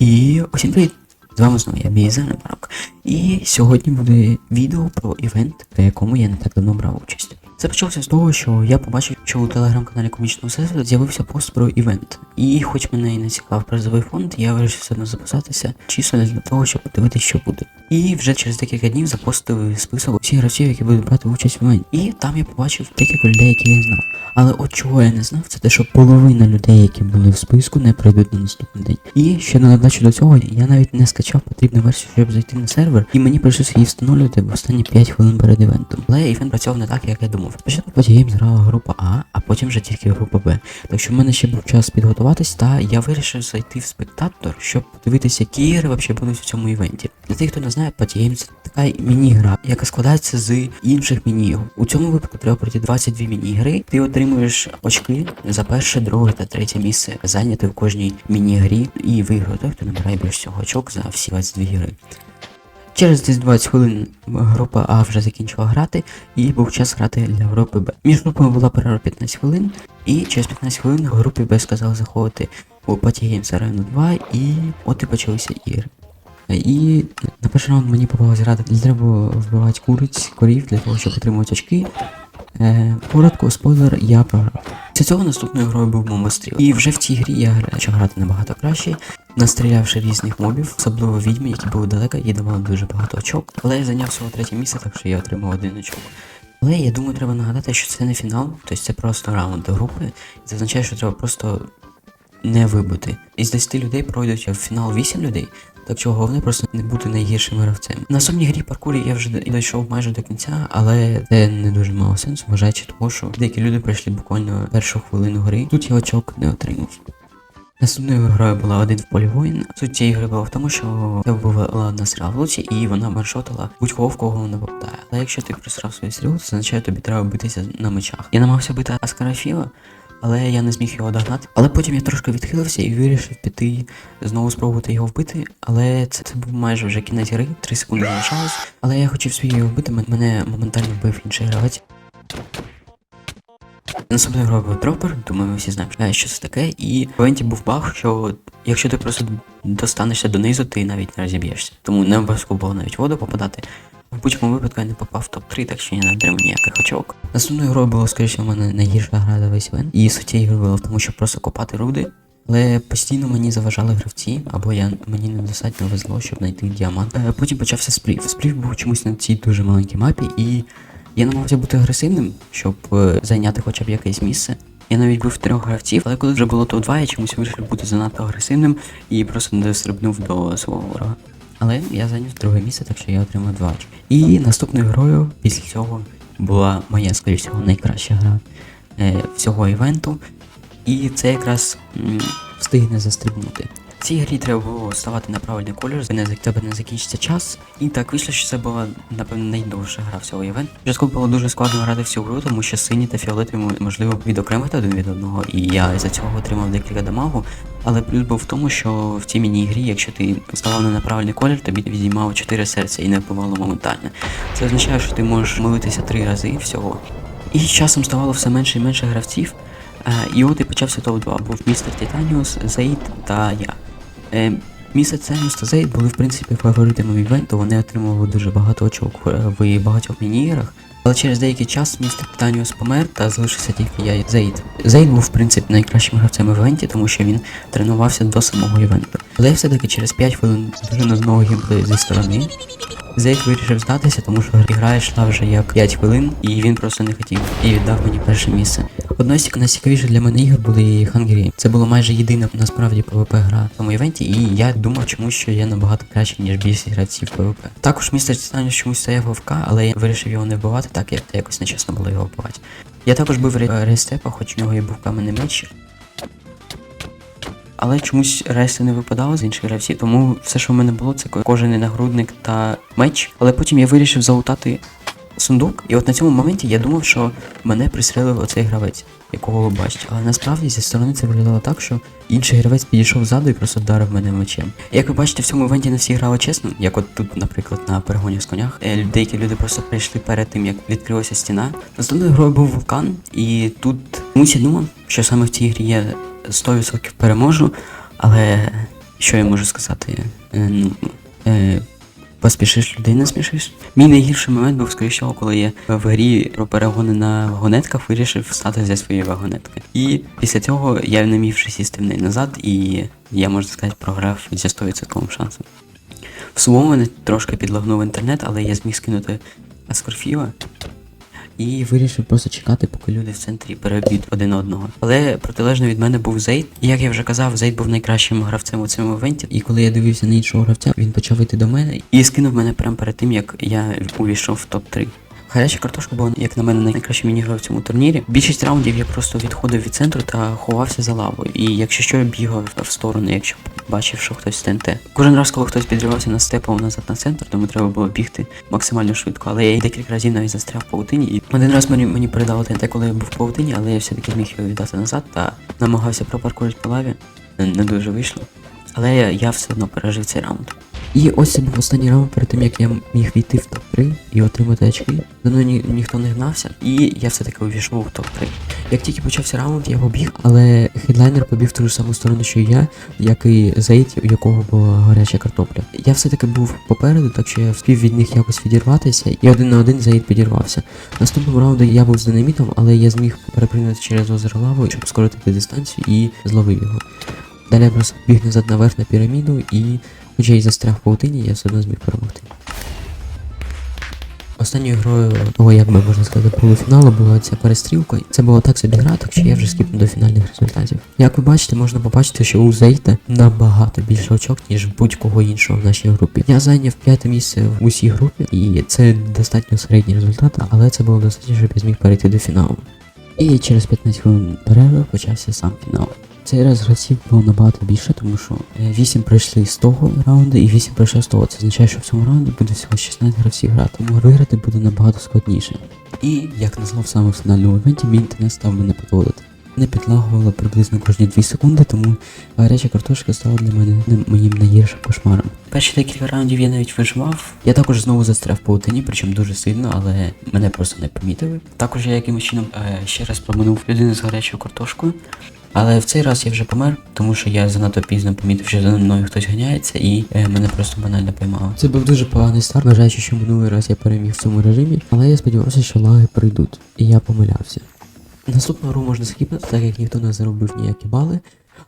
І усім привіт! З вами знову я Біза Марок. І сьогодні буде відео про івент, в якому я не так давно брав участь. Це почалося з того, що я побачив, що у телеграм-каналі Комічного Всесвіту з'явився пост про івент. І хоч мене і не цікавив призовий фонд, я вирішив все одно записатися, чисто для того, щоб подивитися, що буде. І вже через декілька днів запостив список усіх гравців, які будуть брати участь в івенті. І там я побачив декілька людей, які я знав. Але от чого я не знав, це те, що половина людей, які були в списку, не прийдуть на наступний день. І ще на додачу до цього, я навіть не скачав потрібну версію, щоб зайти на сервер, і мені прийшлося її встановлювати в останні 5 хвилин перед івентом. Але івент працював не так, як я думав. Спочатку потім зграла група А, а потім вже тільки група Б. Так що в мене ще був час підготуватись, та я вирішив зайти в спектатор, щоб подивитися, які ігри взагалі будуть в цьому івенті. Для тих, хто не знає, Patty це така міні-гра, яка складається з інших міні-ігор. У цьому випадку треба пройти 22 міні-гри. Ти отримуєш очки за перше, друге та третє місце, зайняти в кожній міні-грі і виграє той, хто набирає більше всього очок за всі 22 гри. Через десь 20 хвилин група А вже закінчила грати, і був час грати для групи Б. Між групами була перерва 15 хвилин, і через 15 хвилин групі Б сказали заходити у Party Games Arena 2, і от і почалися ігри. І на перший раунд мені попалась грати, треба вбивати куриць, корів для того, щоб отримувати очки. Е, коротко, спойлер, я програв. Після цього наступною грою був Момостріл. І вже в цій грі я почав грати набагато краще, настрілявши різних мобів, особливо відьми, які були далеко і давали дуже багато очок. Але я зайняв всього третє місце, так що я отримав один очок. Але я думаю, треба нагадати, що це не фінал, тобто це просто раунд до групи. Це означає, що треба просто не вибити. Із 10 людей пройдуть в фінал 8 людей. Так що головне просто не бути найгіршим гравцем. На наступній грі паркурі я вже дійшов майже до кінця, але це не дуже мало сенсу, вважаючи того, що деякі люди пройшли буквально першу хвилину гри. Тут я очок не отримав. Наступною грою була один в полі воїн. Суть цієї гри була в тому, що це була одна стріла в луці, і вона ваншотила будь-кого в кого вона попадає. Але якщо ти присрав свою стрілу, це означає, тобі треба битися на мечах. Я намагався бити Аскарафіла, але я не зміг його догнати. Але потім я трошки відхилився і вирішив піти знову спробувати його вбити. Але це, це був майже вже кінець гри, 3 секунди залишалось. Але я хотів свій його вбити, мене моментально вбив інший гравець. Наступною грою дропер, думаю, ми всі знаємо, е, що це таке. І в івенті був баг, що якщо ти просто достанешся донизу, ти навіть не розіб'єшся. Тому не обов'язково було навіть воду попадати. В будь-якому випадку я не попав в топ-3, так що я не отримав ніяких очок. Наступною грою було, скоріше, в мене найгірша гра за весь івент. І суть цієї гри була в тому, щоб просто копати руди. Але постійно мені заважали гравці, або я мені недостатньо везло, щоб знайти діамант. Е, Потім почався сплів. Сплів був чомусь на цій дуже маленькій мапі, і я намагався бути агресивним, щоб е, зайняти хоча б якесь місце. Я навіть був трьох гравців, але коли вже було топ-2, я чомусь вирішив бути занадто агресивним і просто не дострибнув до свого ворога. Але я зайняв друге місце, так що я отримав два очки. І наступною грою після цього була моя, скоріш всього, найкраща гра е, всього івенту. І це якраз м, встигне застрибнути. Цій грі треба було ставати на правильний не за тебе не закінчиться час. І так вийшло, що це була, напевно, найдовша гра всього івенту. Спочатку було дуже складно грати всю гру, тому що сині та фіолетові можливо відокремити один від одного, і я із-за цього отримав декілька дамагу. Але плюс був в тому, що в цій міні-грі, якщо ти ставав не на правильний колір, тобі відіймало 4 серця і не вбивало моментально. Це означає, що ти можеш молитися три рази всього. І з часом ставало все менше і менше гравців. Е, і от і почався топ-2. Був містер Титаніус, Зейд та я. Е, містер Титаніус та Зейд були в принципі фаворитами івенту, вони отримували дуже багато очок в, в багатьох міні-іграх. Але через деякий час містер Титаніус помер та залишився тільки я і Зейд. Зейд був в принципі найкращим гравцем в івенті, тому що він тренувався до самого івенту. Але все-таки через 5 хвилин дуже знову геймплею зі сторони Зейд вирішив здатися, тому що гра йшла вже як 5 хвилин, і він просто не хотів і віддав мені перше місце. Одною з найцікавіших для мене ігор були Hunger Games. Це була майже єдина насправді PvP гра в цьому івенті, і я думав чомусь, що я набагато кращий, ніж більшість гравців PvP. Також містер Титаніус чомусь стояв в АФК, але я вирішив його не вбивати, так як якось нечесно було його вбивати. Я також бив Ре- Рестепа, хоч у нього і був каменний меч. Але чомусь рейси не випадало з інших гравців, тому все, що в мене було, це кожен нагрудник та меч. Але потім я вирішив залутати сундук, і от на цьому моменті я думав, що мене пристрелив оцей гравець, якого ви бачите. Але насправді зі сторони це виглядало так, що інший гравець підійшов ззаду і просто вдарив мене мечем. Як ви бачите, в цьому івенті не всі грали чесно, як от тут, наприклад, на перегоні з конях. Е, Деякі люди просто прийшли перед тим, як відкрилася стіна. Наступною грою був вулкан, і тут я думав, що саме в цій грі я 100% переможу, але що я можу сказати? Е, ну, е, поспішиш, людей не смішиш. Мій найгірший момент був скоріше, коли я в грі про перегони на вагонетках вирішив встати зі своєї вагонетки. І після цього я не міг вже сісти в неї назад, і я можна сказати програв зі 100% шансом. В суму мене трошки підлагнув інтернет, але я зміг скинути Скорфіва. І вирішив просто чекати, поки люди в центрі переб'ють один одного. Але протилежно від мене був Зейд. І як я вже казав, Зейд був найкращим гравцем у цьому івенті. І коли я дивився на іншого гравця, він почав йти до мене і скинув мене прямо перед тим, як я увійшов в топ-3. Гаряча картошка була, як на мене, найкращий мінігра в цьому турнірі. Більшість раундів я просто відходив від центру та ховався за лавою. І якщо що, я бігав в сторону, якщо бачив, що хтось з ТНТ. Кожен раз, коли хтось підривався на степом назад на центр, тому треба було бігти максимально швидко. Але я декілька разів навіть застряв в паутині. І один раз мені, мені передало ТНТ, коли я був в паутині, але я все-таки зміг його віддати назад та намагався пропаркурити по лаві. Не дуже вийшло. Але я, я все одно пережив цей раунд. І ось це був останній раунд перед тим, як я міг війти в топ-3 і отримати очки. За мною ні, ніхто не гнався, і я все-таки увійшов в топ-3. Як тільки почався раунд, я побіг, але хедлайнер побіг в ту ж саму сторону, що і я, як і Зейд, у якого була гаряча картопля. Я все-таки був попереду, так що я встиг від них якось відірватися, і один на один Зейд підірвався. Наступному раунду я був з динамітом, але я зміг перепринути через озеро лаву, щоб скоротити дистанцію і зловив його. Далі я просто біг назад наверх на піраміду і, хоча й застряг в паутині, я все одно зміг перемогти. Останньою грою того, як би можна сказати, полуфіналу була ця перестрілка. Це була так собі гра, так що я вже скіпнув до фінальних результатів. Як ви бачите, можна побачити, що у Зейта набагато більше очок, ніж будь-кого іншого в нашій групі. Я зайняв п'яте місце в усій групі, і це достатньо середній результат, але це було достатньо, щоб я зміг перейти до фіналу. І через 15 хвилин перерви почався сам фінал. Цей раз гравців було набагато більше, тому що 8 пройшли з того раунду і 8 пройшли з того. Це означає, що в цьому раунді буде всього 16 гравців грати, тому виграти буде набагато складніше. І, як саме в фінальному івенті, мій інтернет став мене підводити. Не підлагувало приблизно кожні 2 секунди, тому гаряча картошка стала для мене не- моїм найгіршим кошмаром. Перші декілька раундів я навіть виживав. Я також знову застряв в паутині, причому дуже сильно, але мене просто не помітили. Також я якимось чином е, ще раз проминув людину з гарячою картошкою. Але в цей раз я вже помер, тому що я занадто пізно помітив, що за мною хтось ганяється, і е, мене просто банально поймало. Це був дуже поганий старт, вважаючи, що минулий раз я переміг в цьому режимі, але я сподівався, що лаги прийдуть, і я помилявся. Наступну гру можна скіпнути, так як ніхто не заробив ніякі бали.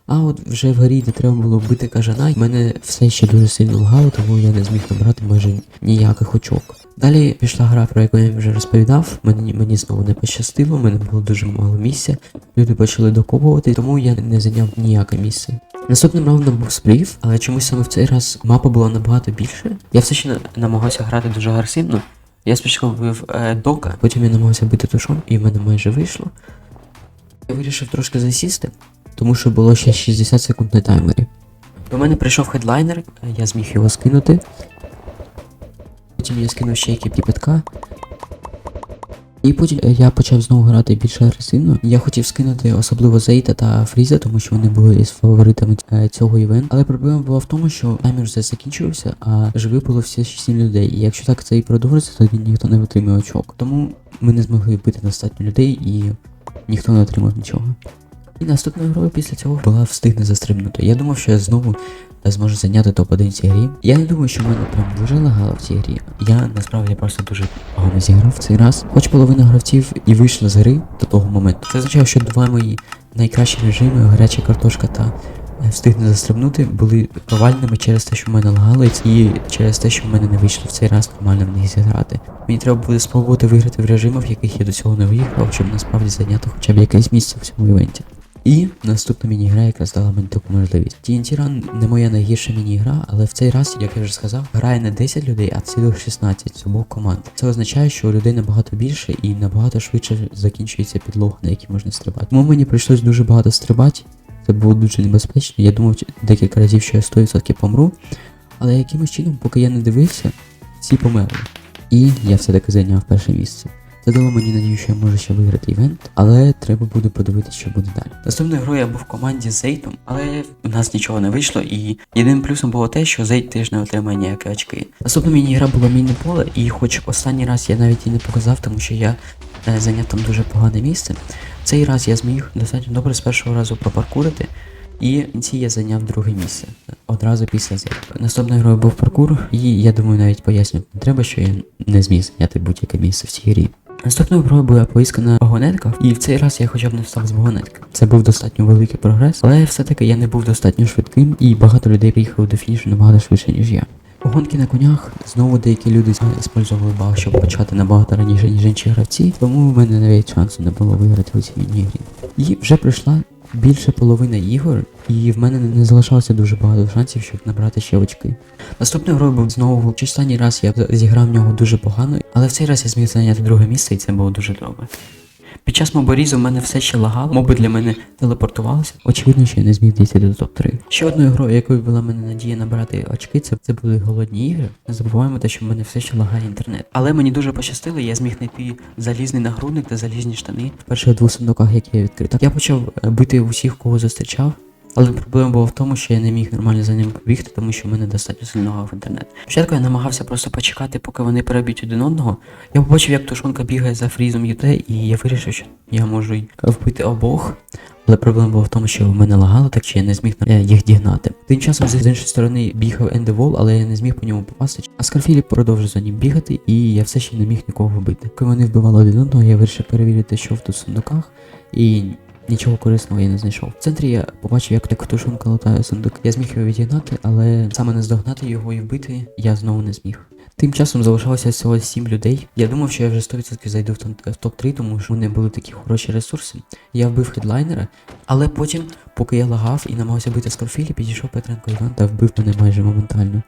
А от вже в грі, де треба було вбити кажана, мене все ще дуже сильно лагало, тому я не зміг набрати майже ніяких очок. Далі пішла гра, про яку я вже розповідав. Мені, мені знову не пощастило, мене було дуже мало місця. Люди почали докопувати, тому я не зайняв ніяке місце. Наступним раундом був сплів, але чомусь саме в цей раз мапа була набагато більше. Я все ще намагався грати дуже агресивно. Я спочатку вбив е, дока, потім я намагався бити тушом, і в мене майже вийшло. Я вирішив трошки засісти, тому що було ще 60 секунд на таймері. До мене прийшов хедлайнер, я зміг його скинути. Потім я скинув ще які кіпітка. І потім е, я почав знову грати більш агресивно. Я хотів скинути особливо Зейта та Фріза, тому що вони були з фаворитами е, цього івенту. Але проблема була в тому, що таймер вже закінчився, а живих було всі 7 людей. І якщо так це і продовжиться, тоді ніхто не отримає очок. Тому ми не змогли вбити достатньо людей і ніхто не отримав нічого. І наступною грою після цього була встигне застрибнути. Я думав, що я знову е, зможу зайняти топ-1 в цій грі. Я не думаю, що в мене прям дуже лагало в цій грі. Я насправді просто дуже погано зіграв цей раз. Хоч половина гравців і вийшла з гри до того моменту. Це означає, що два мої найкращі режими, гаряча картошка та е, встигне застрибнути, були провальними через те, що в мене лагало, і через те, що в мене не вийшло в цей раз нормально в них зіграти. Мені треба буде спробувати виграти в режимах, в яких я до цього не виїхав, щоб насправді зайняти хоча б якесь місце в цьому івенті. І наступна міні-гра, яка здала мені таку можливість. TNT Run не моя найгірша міні-гра, але в цей раз, як я вже сказав, грає не 10 людей, а цілих 16 з обох команд. Це означає, що у людей набагато більше і набагато швидше закінчується підлога, на якій можна стрибати. Тому мені прийшлось дуже багато стрибати. Це було дуже небезпечно. Я думав декілька разів, що я 100% помру. Але якимось чином, поки я не дивився, всі померли. І я все-таки зайняв перше місце. Це дало мені надію, що я можу ще виграти івент, але треба буде подивитися, що буде далі. Наступною грою я був в команді з Зейтом, але у нас нічого не вийшло, і єдиним плюсом було те, що Зейт теж не отримає ніякі очки. Наступна міні-гра була міні поле, і хоч останній раз я навіть її не показав, тому що я е, зайняв там дуже погане місце. Цей раз я зміг достатньо добре з першого разу пропаркурити. І в кінці я зайняв друге місце. Одразу після зірки. Наступною грою був паркур, і я думаю, навіть пояснювати не треба, що я не зміг зайняти будь-яке місце в цій грі. Наступною грою була поїздка на вагонетках, і в цей раз я хоча б не встав з вагонетки. Це був достатньо великий прогрес, але все-таки я не був достатньо швидким, і багато людей приїхали до фінішу набагато швидше, ніж я. Гонки на конях знову деякі люди використовували бал, щоб почати набагато раніше, ніж інші гравці, тому в мене навіть шансу не було виграти у цій міні-грі. І вже пройшла більше половини ігор, і в мене не залишалося дуже багато шансів, щоб набрати ще очки. Наступною грою був знову чи останній раз я зіграв в нього дуже погано, але в цей раз я зміг зайняти друге місце, і це було дуже добре. Під час моборізу в мене все ще лагало, моби для мене телепортувалися. Очевидно, що я не зміг дійти до топ-3. Ще одною грою, якою була мене надія набрати очки, це, це були голодні ігри. Не забуваємо те, що в мене все ще лагає інтернет. Але мені дуже пощастило, я зміг знайти залізний нагрудник та залізні штани в перших двох сундуках, які я відкрив. Так я почав е, бити усіх, кого зустрічав. Але проблема була в тому, що я не міг нормально за ним побігти, тому що в мене достатньо сильно лагав інтернет. Спочатку я намагався просто почекати, поки вони переб'ють один одного. Я побачив, як тушонка бігає за фрізом юте, і я вирішив, що я можу вбити обох. Але проблема була в тому, що в мене лагало, так що я не зміг е, їх дігнати. Тим часом з іншої сторони бігав Ендевол, але я не зміг по ньому попасти. А Скарфіліп продовжив за ним бігати, і я все ще не міг нікого вбити. Коли вони вбивали один одного, я вирішив перевірити, що в тут сундуках, і нічого корисного я не знайшов. В центрі я побачив, як тушонка латає сундук. Я зміг його відігнати, але саме наздогнати його і вбити я знову не зміг. Тим часом залишалося всього 7 людей. Я думав, що я вже 100% зайду в топ- в топ-3, тому що мене були такі хороші ресурси. Я вбив хедлайнера, але потім, поки я лагав і намагався бити Скорфілі, підійшов Петренко Іван та вбив мене майже моментально.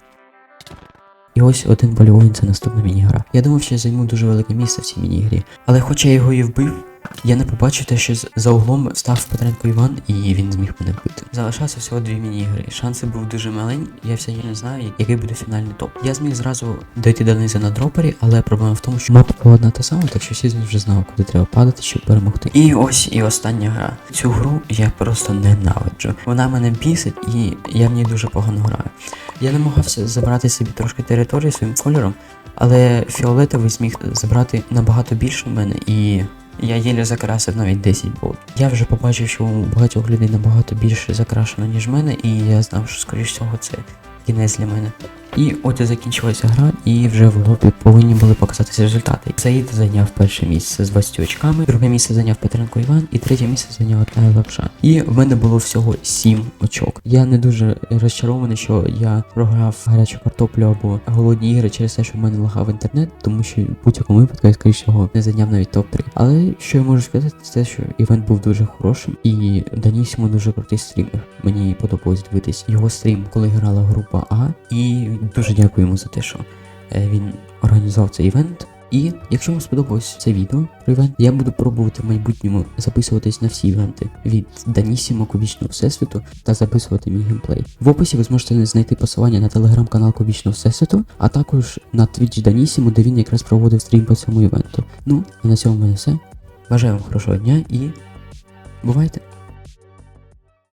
І ось один полігон це наступна міні-гра. Я думав, що я займу дуже велике місце в цій міні-грі. Але хоч я його і вбив, я не побачив те, що за углом став Петренко Іван, і він зміг мене вбити. Залишався всього дві міні-ігри. Шанси був дуже маленькі, я все не знаю, який буде фінальний топ. Я зміг зразу дойти до низу на дропері, але проблема в тому, що мапа була одна та сама, так що Сізон вже знав, куди треба падати, щоб перемогти. І ось і остання гра. Цю гру я просто ненавиджу. Вона мене бісить, і я в ній дуже погано граю. Я намагався забрати собі трошки території своїм кольором, але фіолетовий зміг забрати набагато більше в мене і. Я єлі закрасив навіть 10 болт. Я вже побачив, що у багатьох людей набагато більше закрашено, ніж мене, і я знав, що скоріш всього це кінець для мене. І от і закінчилася гра, і вже в лобі повинні були показатися результати. Саїд зайняв перше місце з 20 очками, друге місце зайняв Петренко Іван, і третє місце зайняв Атая Лапша. І в мене було всього 7 очок. Я не дуже розчарований, що я програв гарячу картоплю або голодні ігри через те, що в мене лагав інтернет, тому що в будь-якому випадку я скоріш всього не зайняв навіть топ-3. Але що я можу сказати, це що івент був дуже хорошим, і Данісімо дуже крутий стрімер. Мені подобалось дивитись його стрім, коли грала група А. І дуже дякую йому за те, що е, він організував цей івент. І якщо вам сподобалось це відео про івент, я буду пробувати в майбутньому записуватись на всі івенти від Данісімо Кубічного Всесвіту та записувати мій геймплей. В описі ви зможете знайти посилання на телеграм-канал Кубічного Всесвіту, а також на Twitch Данісімо, де він якраз проводив стрім по цьому івенту. Ну, а на цьому в мене все. Бажаю вам хорошого дня і бувайте!